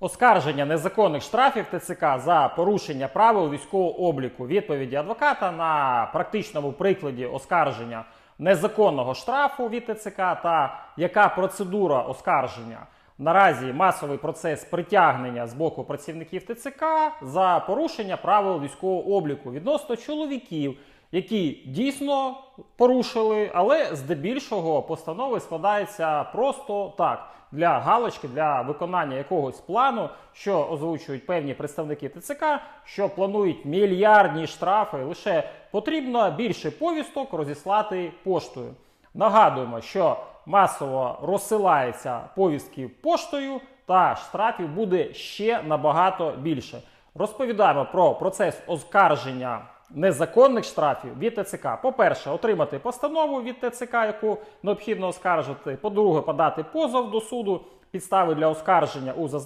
Оскарження незаконних штрафів ТЦК за порушення правил військового обліку. Відповіді адвоката на практичному прикладі оскарження незаконного штрафу від ТЦК та яка процедура оскарження. Наразі масовий процес притягнення з боку працівників ТЦК за порушення правил військового обліку відносно чоловіків, які дійсно порушили, але здебільшого постанови складаються просто так для галочки, для виконання якогось плану, що озвучують певні представники ТЦК, що планують мільярдні штрафи. Лише потрібно більше повісток розіслати поштою. Нагадуємо, що масово розсилаються повістки поштою, та штрафів буде ще набагато більше. Розповідаємо про процес оскарження незаконних штрафів від ТЦК. По-перше, отримати постанову від ТЦК, яку необхідно оскаржити. По-друге, подати позов до суду. Підстави для оскарження у зазначеному